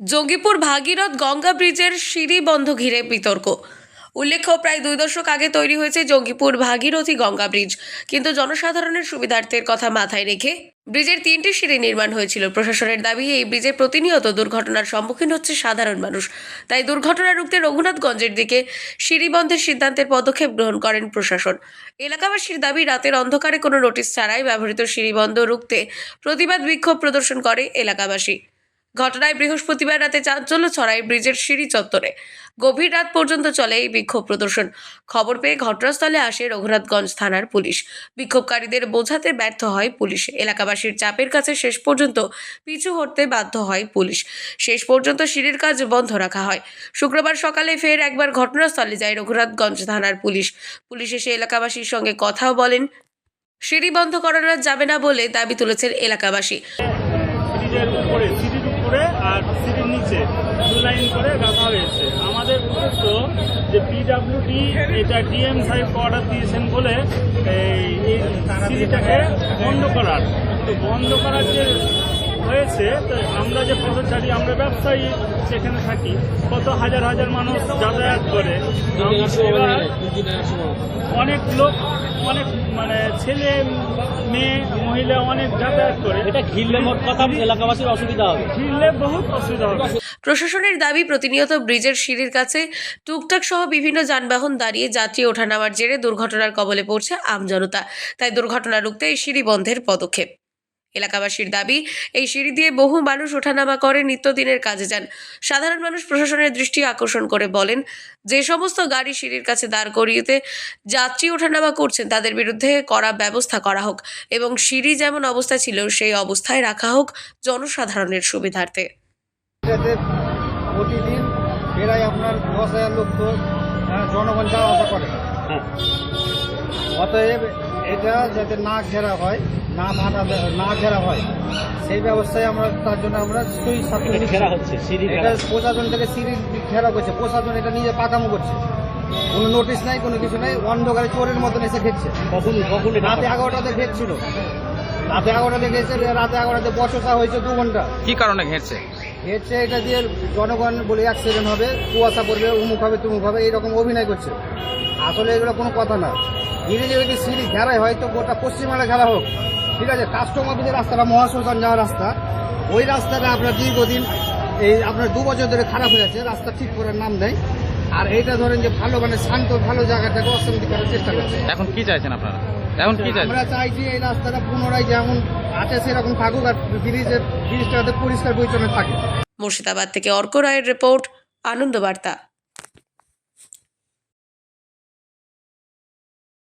জঙ্গিপুর ভাগীরথ গঙ্গা ব্রিজের সিঁড়ি বন্ধ ঘিরে বিতর্ক। উল্লেখ্য, প্রায় দুই দশক আগে তৈরি হয়েছে জঙ্গিপুর ভাগীরথী গঙ্গা ব্রিজ। কিন্তু জনসাধারণের সুবিধার্থের কথা মাথায় রেখে ব্রিজের তিনটি সিঁড়ি নির্মাণ হয়েছিল। প্রশাসনের দাবি, এই ব্রিজে প্রতিনিয়ত দুর্ঘটনার সম্মুখীন হচ্ছে সাধারণ মানুষ। তাই দুর্ঘটনা রুখতে রঘুনাথগঞ্জের দিকে সিঁড়ি বন্ধের সিদ্ধান্তের পদক্ষেপ গ্রহণ করেন প্রশাসন। এলাকাবাসীর দাবি, রাতের অন্ধকারে কোনো নোটিশ ছাড়াই ব্যবহৃত সিঁড়ি বন্ধ রুখতে প্রতিবাদ বিক্ষোভ প্রদর্শন করে এলাকাবাসী। ঘটনায় বৃহস্পতিবার রাতে চাঞ্চল্য ছড়ায় ব্রিজের সিঁড়ি চত্বরে। গভীর রাত পর্যন্ত চলে এই বিক্ষোভ প্রদর্শন। খবর পেয়ে ঘটনাস্থলে আসে রঘুনাথগঞ্জ থানার পুলিশ। বিক্ষোভকারীদের বোঝাতে ব্যর্থ হয় পুলিশ। এলাকাবাসীর চাপের কাছে শেষ পর্যন্ত পিছু হটতে বাধ্য হয় পুলিশ। শেষ পর্যন্ত সিঁড়ির কাজ বন্ধ রাখা হয়। শুক্রবার সকালে ফের একবার ঘটনাস্থলে যায় রঘুনাথগঞ্জ থানার পুলিশ। পুলিশ এসে এলাকাবাসীর সঙ্গে কথাও বলেন। সিঁড়ি বন্ধ করানো যাবে না বলে দাবি তুলেছেন এলাকাবাসী। সিঁড়ির উপরে সিঁড়ির উপরে আর সিঁড়ির নিচে দু লাইন করে রাখা হয়েছে। আমাদের উদ্দেশ্য যে পিডাব্লিউডি এটা ডিএম সাহেব অর্ডার দিয়েছেন বলে এই এই সিঁড়িটাকে বন্ধ করার। তো বন্ধ করার যে হয়েছে তো আমরা যে পথচারী আমরা ব্যবসায়ী সেখানে থাকি। কত হাজার হাজার মানুষ যাতায়াত করে। অনেক লোক অনেক মানে ছেলে মেয়ে মহিলা অনেক যাতায়াত করে। এটা ঘিরলে কথা এলাকাবাসীর অসুবিধা হবে। ঘিরলে বহুত অসুবিধা হবে। প্রশাসনের দাবি প্রতিনিয়ত ব্রিজের সিঁড়ির কাছে টুকটাক সহ বিভিন্ন যানবাহন দাঁড়িয়ে যাত্রী ওঠানামার জেরে দুর্ঘটনার কবলে পড়ছে আমজনতা তাই দুর্ঘটনা রুখতে এই সিঁড়ি বন্ধের পদক্ষেপ। এলাকাবাসীর দাবি এই সিঁড়ি দিয়ে বহু মানুষ ওঠানামা করে নিত্যদিনের কাজে যান। সাধারণ মানুষ প্রশাসনের দৃষ্টি আকর্ষণ করে বলেন যে সমস্ত গাড়ি সিঁড়ির কাছে দাঁড় করিয়েতে যাত্রী ওঠানামা করছেন তাদের বিরুদ্ধে করা ব্যবস্থা করা হোক এবং সিঁড়ি যেমন অবস্থা ছিল সেই অবস্থায় রাখা হোক জনসাধারণের সুবিধার্থে। প্রতিদিন প্রায় আপনার দশ হাজার লোক তো জনগণ যাওয়া আসা করে। অতএব এটা যাতে না ঘেরা হয় না ভাঙা না ঘেরা হয়। সেই ব্যবস্থায় আমরা তার জন্য আমরা সই সাথে ঘেরা হচ্ছে সিঁড়ি এটা প্রশাসন থেকে সিঁড়ি ঘেরা করছে। প্রশাসন এটা নিজে পাকামো করছে। কোনো নোটিশ নাই কোনো কিছু নাই। অন্ধকারে চোরের মতন এসে ঘেরছে। কখন কখন রাতে এগারোটাতে ঘেরছিল। রাতে এগারোটাতে ঘেরছে রাতে এগারোটাতে বচসা হয়েছে দু ঘণ্টা। কি কারণে ঘেরছে? ঘেরছে এটা দিয়ে জনগণ বলে অ্যাক্সিডেন্ট হবে কুয়াশা পড়বে উমুক হবে তুমুক হবে এইরকম অভিনয় করছে। আসলে এগুলো কোনো কথা না। ধীরে ধীরে যদি সিঁড়ি ঘেরাই হয়তো গোটা পশ্চিমবাংলা ঘেরা হোক। ঠিক আছে কাস্টমার যে রাস্তাটা মহাশ্মশান যাওয়ার রাস্তা ওই রাস্তাটা আপনার দীর্ঘদিন এই আপনার দু বছর ধরে খারাপ হয়ে আছে রাস্তা ঠিক করার নাম নেই। আর এইটা ধরেন যে ভালো মানে শান্ত ভালো জায়গাটাকে অশান্তি করার চেষ্টা করছে। এখন কি চাইছেন আপনারা? এখন কি চাইছেন? আমরা চাইছি এই রাস্তাটা পুনরায় যেমন আছে সেরকম থাকুক আর ব্রিজের ব্রিজটা পরিষ্কার পরিচ্ছন্ন থাকে। মুর্শিদাবাদ থেকে অর্ক রায়ের রিপোর্ট আনন্দবার্তা